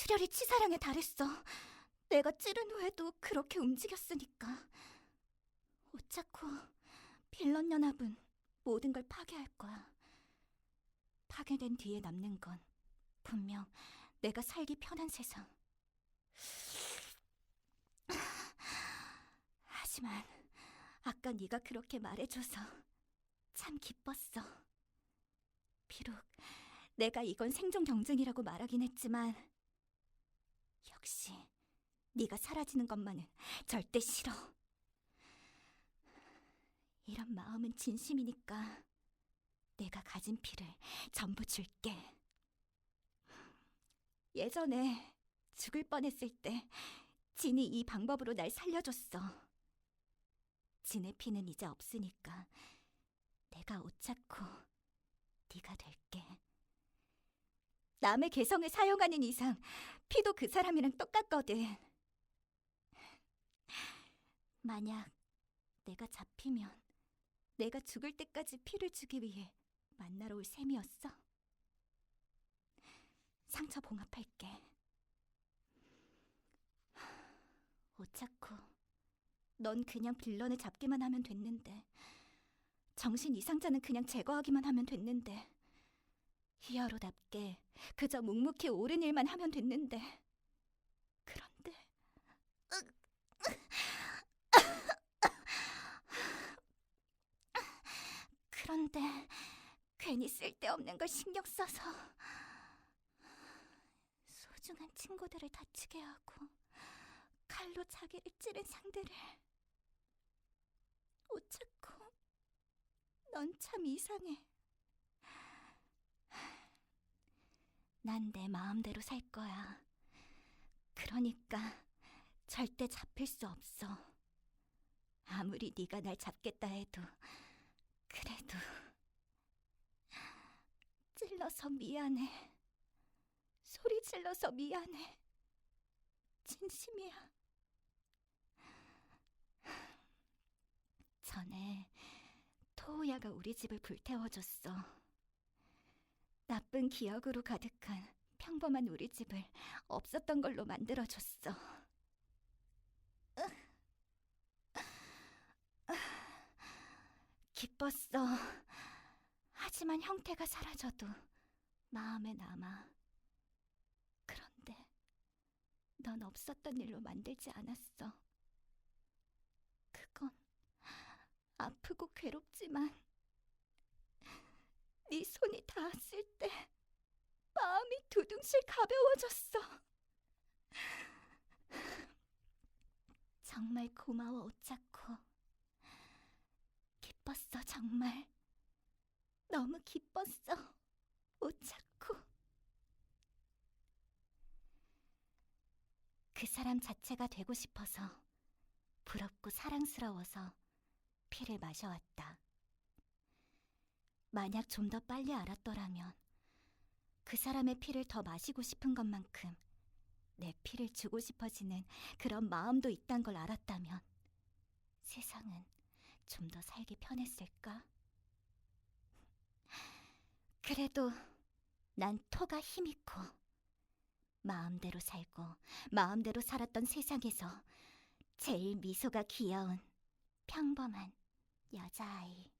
출혈이 치사량에 달했어. 내가 찌른 후에도 그렇게 움직였으니까. 오차코, 빌런 연합은 모든 걸 파괴할 거야. 파괴된 뒤에 남는 건 분명 내가 살기 편한 세상. 하지만 아까 네가 그렇게 말해줘서 참 기뻤어. 비록 내가 이건 생존 경쟁이라고 말하긴 했지만 역시 네가 사라지는 것만은 절대 싫어. 이런 마음은 진심이니까 내가 가진 피를 전부 줄게. 예전에 죽을 뻔했을 때 진이 이 방법으로 날 살려줬어. 진의 피는 이제 없으니까 내가 오차코 네가 될게. 남의 개성을 사용하는 이상 피도 그 사람이랑 똑같거든. 만약 내가 잡히면 내가 죽을 때까지 피를 주기 위해 만나러 올 셈이었어. 상처 봉합할게. 오차코, 넌 그냥 빌런을 잡기만 하면 됐는데, 정신 이상자는 그냥 제거하기만 하면 됐는데, 히어로답게 그저 묵묵히 옳은 일만 하면 됐는데, 그런데. 그런데 괜히 쓸데없는 걸 신경 써서 소중한 친구들을 다치게 하고 칼로 자기를 찌른 상대를 오차코 넌 참 이상해 난 내 마음대로 살 거야 그러니까 절대 잡힐 수 없어 아무리 네가 날 잡겠다 해도 그래도 찔러서 미안해. 소리 질러서 미안해. 진심이야. 전에 토우야가 우리 집을 불태워줬어. 나쁜 기억으로 가득한 평범한 우리 집을 없었던 걸로 만들어줬어. 기뻤어. 하지만 형태가 사라져도 마음에 남아. 그런데 넌 없었던 일로 만들지 않았어. 그건 아프고 괴롭지만 네 손이 두둥실 가벼워졌어. 정말 고마워, 오차코. 기뻤어, 정말. 너무 기뻤어, 오차코. 그 사람 자체가 되고 싶어서 부럽고 사랑스러워서 피를 마셔왔다. 만약 좀 더 빨리 알았더라면 그 사람의 피를 더 마시고 싶은 것만큼 내 피를 주고 싶어지는 그런 마음도 있단 걸 알았다면 세상은 좀 더 살기 편했을까? 그래도 난 토가 힘있고 마음대로 살고 마음대로 살았던 세상에서 제일 미소가 귀여운 평범한 여자아이.